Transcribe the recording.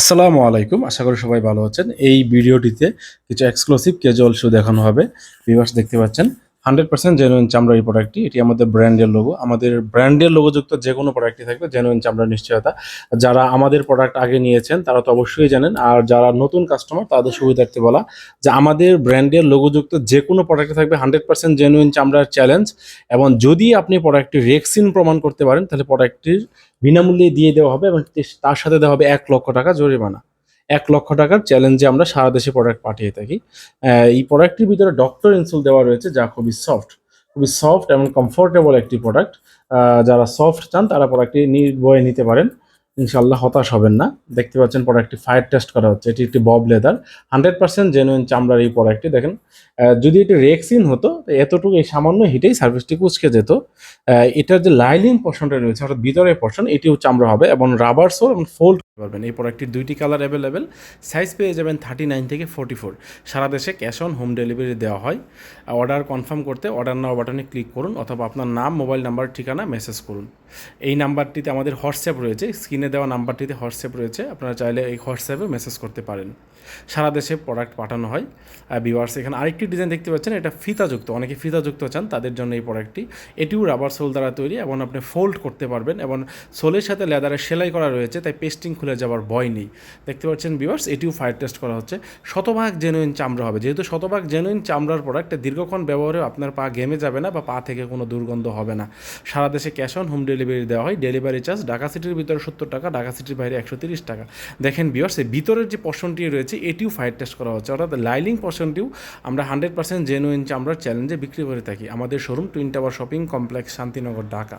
আসসালামু আলাইকুম। আশা করি সবাই ভালো আছেন। এই ভিডিওটিতে কিছু এক্সক্লুসিভ ক্যাজুয়াল শু দেখানো হবে। বিভাস দেখতে পাচ্ছেন? হান্ড্রেড পার্সেন্ট জেনুইন চামড়া এই প্রোডাক্টটি এটি আমাদের ব্র্যান্ডের লোগো আমাদের ব্র্যান্ডের লোগোযুক্ত যে কোনো প্রোডাক্টই থাকবে জেনুইন চামড়ার নিশ্চয়তা। যারা আমাদের প্রোডাক্ট আগে নিয়েছেন, তারা তো অবশ্যই জানেন। আর যারা নতুন কাস্টমার তাদের সুবিধার্থে বলা যে আমাদের ব্র্যান্ডের লোগোযুক্ত যে কোনো প্রোডাক্টে থাকবে হান্ড্রেড পার্সেন্ট জেনুইন চামড়ার চ্যালেঞ্জ এবং যদি আপনি প্রোডাক্টটি রেক্সিন প্রমাণ করতে পারেন, তাহলে প্রোডাক্টটির বিনামূল্যে দিয়ে দেওয়া হবে এবং তার সাথে দেওয়া হবে এক লক্ষ টাকা জরিমানা। এক লক্ষ টাকার চ্যালেঞ্জে আমরা সারা দেশে প্রোডাক্ট পাঠিয়ে থাকি। এই প্রোডাক্টটির ভিতরে ডক্টর ইনসুল দেওয়া রয়েছে, যা খুবই সফট খুবই সফট এবং কমফোর্টেবল একটি প্রোডাক্ট যারা সফট চান, তারা প্রোডাক্টটি নির্ভয়ে নিতে পারেন। ইনশাল্লাহ হতাশ হবেন না। দেখতে পাচ্ছেন প্রোডাক্টটি ফায়ার টেস্ট করা হচ্ছে। এটি একটি Bob leather hundred percent genuine চামড়ার এই প্রোডাক্টটি দেখেন যদি এটি রেক্সিন হতো এতটুকু এই সামান্য হিটেই সার্ভিসটি কুচকে যেত। এটার যে লাইলিং পোর্শনটা রয়েছে, অর্থাৎ ভিতরের পোর্শন এটিও চামড়া হবে এবং রাবার সোল এবং ফোল্ড পারবেন। এই প্রোডাক্টটির দুইটি কালার অ্যাভেলেবেল সাইজ পেয়ে যাবেন থার্টি নাইন থেকে ফোর্টি ফোর সারা দেশে ক্যাশ অন হোম ডেলিভারি দেওয়া হয়। অর্ডার কনফার্ম করতে অর্ডার নাও বাটনে ক্লিক করুন অথবা আপনার নাম মোবাইল নাম্বার ঠিকানা মেসেজ করুন। এই নাম্বারটিতে আমাদের হোয়াটসঅ্যাপ রয়েছে স্ক্রিনে দেওয়া নাম্বারটিতে হোয়াটসঅ্যাপ রয়েছে। আপনারা চাইলে এই হোয়াটসঅ্যাপে মেসেজ করতে পারেন। সারা দেশে প্রোডাক্ট পাঠানো হয়। আর বিওয়ার্স এখানে আরেকটি ডিজাইন দেখতে পাচ্ছেন, এটা ফিতাযুক্ত। অনেকে ফিতাযুক্ত চান, তাদের জন্য এই প্রোডাক্টটি এটিও রাবার সোল দ্বারা তৈরি এবং আপনি ফোল্ড করতে পারবেন এবং সোলের সাথে লেদারে সেলাই করা রয়েছে, তাই পেস্টিং খুলে যাওয়ার ভয় নেই। দেখতে পাচ্ছেন বিওয়ার্স এটিও ফায়ার টেস্ট করা হচ্ছে। শতভাগ জেনুইন চামড়া হবে। যেহেতু শতভাগ জেনুইন চামড়ার প্রোডাক্ট দীর্ঘক্ষণ ব্যবহারে আপনার পা গেমে যাবে না বা পা থেকে কোনো দুর্গন্ধ হবে না। সারা দেশে ক্যাশ অন হোম ডেলিভারি দেওয়া হয়। ডেলিভারি চার্জ ঢাকা সিটির ভিতরে সত্তর টাকা, ঢাকা সিটির বাইরে একশো তিরিশ টাকা। দেখেন বিয়ার্স এই ভিতরের যে পশনটি রয়েছে, এটিও ফায়ার টেস্ট করা হচ্ছে। অর্থাৎ লাইলিং পশনটিও আমরা হান্ড্রেড পার্সেন্ট জেনুইন চামড়ার চ্যালেঞ্জে বিক্রি করে থাকি। আমাদের showroom twin tower shopping complex Shantinagar, Dhaka.